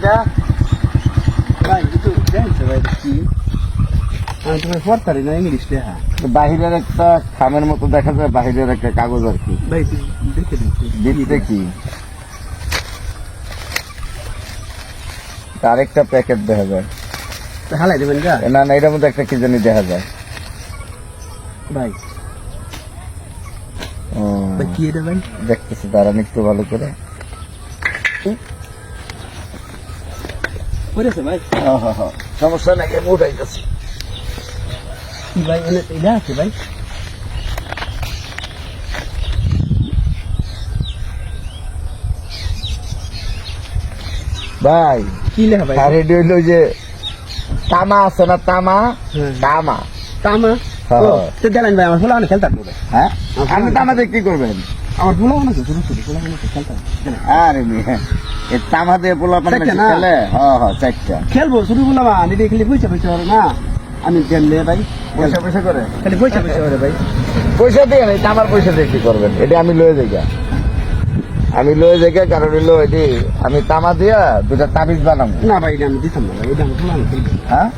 এটা? ভাই একটু জানছে ভাই কি? আমি তোমার পড়তারি না ইংলিশ লেখা? বাহিরের একটা খামের মতো দেখা যায় বাহিরের একটা কাগজ আর কি। ভাই দেখে দিতে কি আরেকটা প্যাকেট দেখা যায়। হালাই দেবেন না না এটার মধ্যে একটা কি জানি দেখা যায়। ভাই। ও, ভাই কি এটা ভাই? দেখতেছি দাঁড়ান একটু ভালো করে। পড়েছে ভাই? হ, হ, হ। সমস্যা নাকি আমি উঠাইতেছি কি ভাই এনে এটা আছে ভাই? ভাই কি লেখা ভাই? আর এটি হইল যে তামা আছে না তামা? হ্যাঁ। তামা। তামা? হ্যাঁ। তো দেন ভাই আমার ফুলা অনেক খেলতাম। হ্যাঁ? আপনি তামাতে কি করবেন? আমার ফুলা অনেক শুরু শুরু ফুলা অনেক খেলতাম। আরে মেয়ে। তামা দিয়ে পোলা পানি না? খেলে? হ হ চারটা। খেলব শুরু করলাম আমি দেখলি পয়সা পয়সা করে না। আমি দেন ভাই। পয়সা পয়সা করে? খালি পয়সা পয়সা করে ভাই। পয়সা দিয়ে নেই তামার পয়সা দিয়ে কি করবেন? এটা আমি লয়ে যাই আমি লয়ে যাই কারণ হইল এটি আমি তামা দিয়া দুটা তাবিজ বানাবো। না ভাই এটা আমি দিতাম না ভাই এটা আমার ফুলা অনেক হ্যাঁ?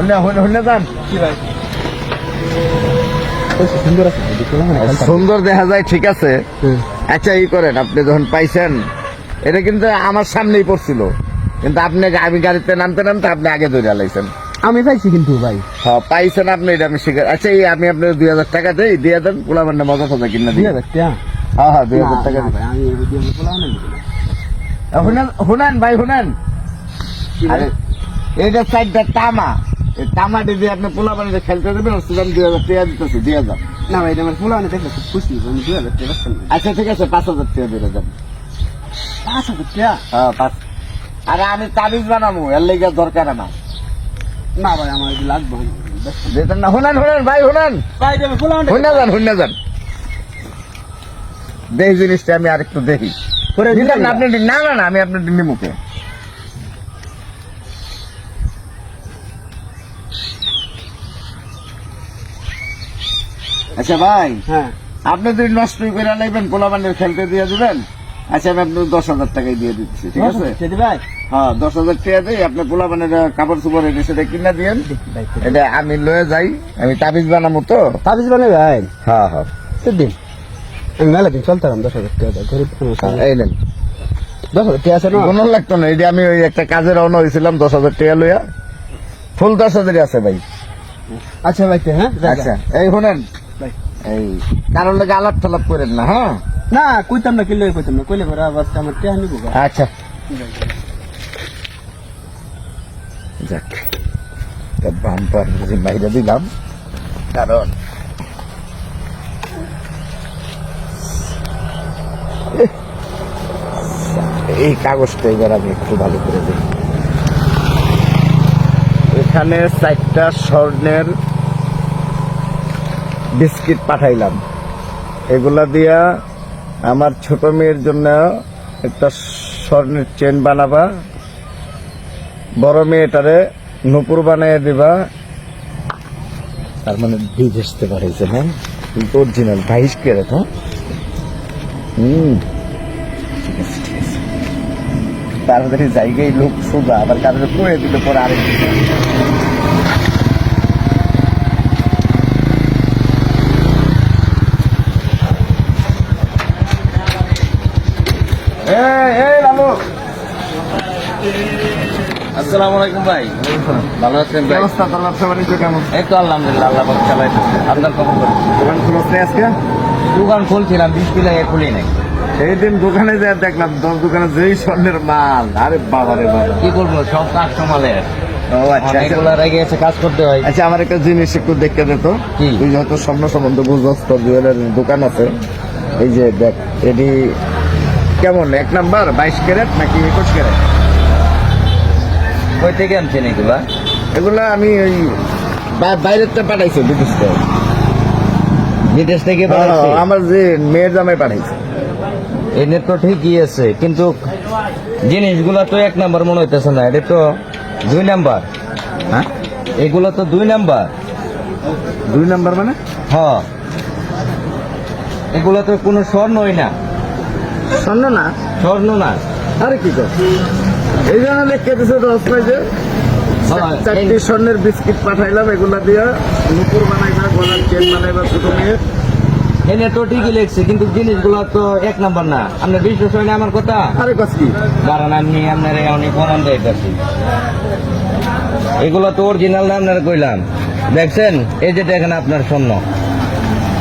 এটা হন্যা যান। কি ভাই? খেলতাম সুন্দর দেখা যায় ঠিক আছে। আচ্ছা ই করেন আপনি যখন পাইছেন এটা কিন্তু আমার সামনেই পড়ছিল। কিন্তু আপনি আমি গাড়িতে নামতে নামতে আপনি আগে ধরে লাইছেন আমি পাইছি কিন্তু ভাই। হ্যাঁ পাইছেন আপনি এটা আমি শিখে আচ্ছা এই আমি আপনার দুই হাজার টাকা দেই দিয়ে দেন পোলা বান্না মজা ফজা কিনা দিয়ে হ্যাঁ হ্যাঁ দুই হাজার টাকা ভাই, আরে এইটা সাইডটা তামা। এই তামাটি দিয়ে আপনি পোলা বানিয়ে খেলতে দেবেন আমি দুই হাজার টাকা দিতেছি দিয়ে যান না ভাই আমার খুব খুশি দুই হাজার টাকা আচ্ছা ঠিক আছে পাঁচ হাজার টাকা দিয়ে যান পাঁচ হ্যাঁ পাঁচ। আরে আমি তাবিজ বানাবো এর লেগে দরকার আমার। না ভাই আমার লাগবে। না ভাই ভাই যান যান। দেখি জিনিসটা আমি আরেকটু আপনি না না না আমি আপনার নিমুখে। আচ্ছা ভাই হ্যাঁ। আপনি যদি নষ্ট করে লাগবেন পোলাবানের খেলতে দিয়ে দিবেন? আচ্ছা আমি আপনার দশ হাজার টাকায় দিয়ে দিচ্ছি ঠিক আছে? ভাই? হ্যাঁ দশ হাজার টাকা দিই আপনি পোলাবানের কাপড় চোপড় এনে সেটা কিনা দিয়েন। এটা আমি লয়ে যাই আমি তাবিজ বানাবো তো। তাবিজ বানাই ভাই? হ্যাঁ হ্যাঁ। দিন আমি মেলা দিন চলতাম দশ হাজার টাকা গরিব এই নেন। দশ হাজার টাকা আছে না? কোনো লাগতো না যে আমি ওই একটা কাজে রওনা হয়েছিলাম দশ হাজার টাকা লইয়া। ফুল দশ হাজারই আছে ভাই। আচ্ছা ভাই হ্যাঁ? আচ্ছা এই শুনেন। ভাই। এই কারণ লাগে আলাপ টালাপ করেন না হ্যাঁ? না, কইতাম না কিনলে কইতাম না, কইলে পরে আবার আমার টাকা নিবো। আচ্ছা। যাক বাম্পার বুঝি বাইরে দিলাম, কারণ এই কাগজটা এবার আমি একটু ভালো করে দিই এখানে চারটা স্বর্ণের বিস্কিট পাঠাইলাম। এগুলা দিয়া আমার ছোট মেয়ের জন্য একটা স্বর্ণের চেন বানাবা। বড় মেয়েটারে নুপুর বানিয়ে দিবা। তার মানে বীজ আসতে পারেছে হ্যাঁ? কিন্তু অরিজিনাল বাইশ কেরে তো হুম। ঠিক জায়গায় লোক সোজা, আবার কারোর করে দিলে পরে আরেক এই এই লালু আসসালামু আলাইকুম ভাই। ভালো আছেন ভাই? ব্যবস্থা তোর ব্যবসা বাণিজ্য কেমন? এই তো আলহামদুলিল্লাহ আল্লাহ চালাইতেছে আপনার খবর দোকান নেই আজকে? দোকান খুলছিলাম বিশ কিলো খুলি নাই। সেই দিন দোকানে যা দেখলাম দশ দোকানে যেই স্বর্ণের মাল। আরে বাবা রে বাবা। কি করব সব কাস্টমারের। আচ্ছা আচ্ছা। কাজ করতে হয়। আচ্ছা আমার একটা জিনিস একটু দেখতে দে তো। কি? তুই যত স্বর্ণ সম্বন্ধ বুঝস তোর জুয়েলারির দোকান আছে। এই যে দেখ এটি কেমন? এক নাম্বার বাইশ ক্যারেট নাকি একুশ ক্যারেট? কই থেকে আনছেন এগুলা? এগুলা আমি ওই বাইরের থেকে পাঠাইছি বিদেশ। থেকে বিদেশ থেকে হ্যাঁ, আমার যে মেয়ের জামাই পাঠাইছে। এনে তো ঠিকই আছে কিন্তু জিনিসগুলো তো এক নাম্বার মনে হইতেছে না এটা তো দুই নাম্বার। হ্যাঁ? এগুলো তো দুই নাম্বার। দুই নাম্বার মানে? হ এগুলো তো কোনো স্বর্ণই না। স্বর্ণ না স্বর্ণ না আরে কি কর এই জন্য লিখে দিছে পাইছে হ্যাঁ, চারটি স্বর্ণের বিস্কিট পাঠাইলাম এগুলা দিয়া নুপুর বানাইবা গলার চেন বানাইবা ছোট মেয়ে এনে তো ঠিকই লেখছে কিন্তু জিনিসগুলো তো এক নাম্বার না। আপনার বিশ্বাস হয় না আমার কথা? আরে কারণ আমি আপনার অনেক এগুলো তো অরিজিনাল না আপনার কইলাম। দেখছেন? এই যে দেখেন আপনার স্বর্ণ।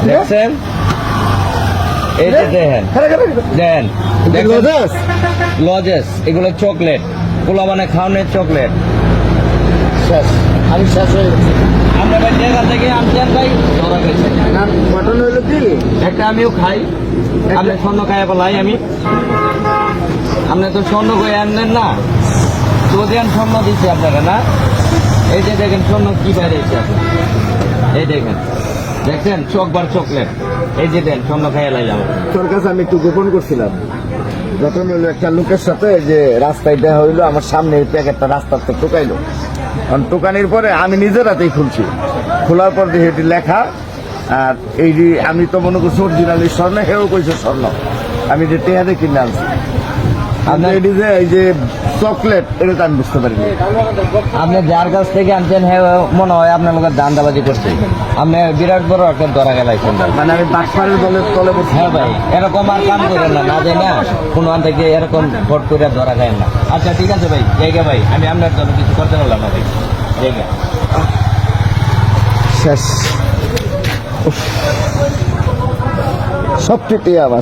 দেখছেন? এই যে দেখেন দেখেন। লজেস? লজেস। এগুলো চকলেট। পোলা মানে খাওয়ানোর চকলেট। শেষ। আমি শেষ হয়ে গেছি। আমরা ভাই জায়গা থেকে আনছেন ভাই ধরা গেছে না মটন কি? একটা আমিও খাই। আপনি স্বর্ণ বলাই আমি। আপনি তো স্বর্ণ করে আনলেন না। চোদিয়ান স্বর্ণ দিচ্ছে আপনারা না? এই যে দেখেন স্বর্ণ কি আপনার? এই দেখেন। দেখছেন? Chocbar chocolate. এই যে দেন স্বর্ণ খাইয়া লাইলাম। তোর কাছে আমি একটু গোপন করছিলাম। যখন হলো একটা লোকের সাথে যে রাস্তায় দেখা হইল, আমার সামনে প্যাকেটটা রাস্তাতে টোকাইলো কারণ টোকানির পরে আমি নিজের হাতেই খুলছি। খোলার পর দেখি এটি লেখা, আর এই যে আমি তো মনে করছি অরিজিনাল স্বর্ণ, হেও কইছে স্বর্ণ। আমি যে টেহাদে কিনে আনছি। আপনি এটি যে এই যে চকলেট এটা তো আমি বুঝতে পারিনি। আপনি যার কাছ থেকে আনছেন হ্যাঁ মনে হয় আপনার লোকের দান্দাবাজি করছে। আপনি বিরাট বড় একটা ধরা গেলাইছেন ভাই। মানে আমি তলে হ্যাঁ ভাই এরকম আর কাম করেন না না যাই না। কোনো আন থেকে এরকম ফট করে ধরা যায় না। আচ্ছা ঠিক আছে ভাই জায়গা ভাই আমি আপনার জন্য কিছু করতে পারলাম না ভাই। জায়গা। শেষ। টিয়া আমার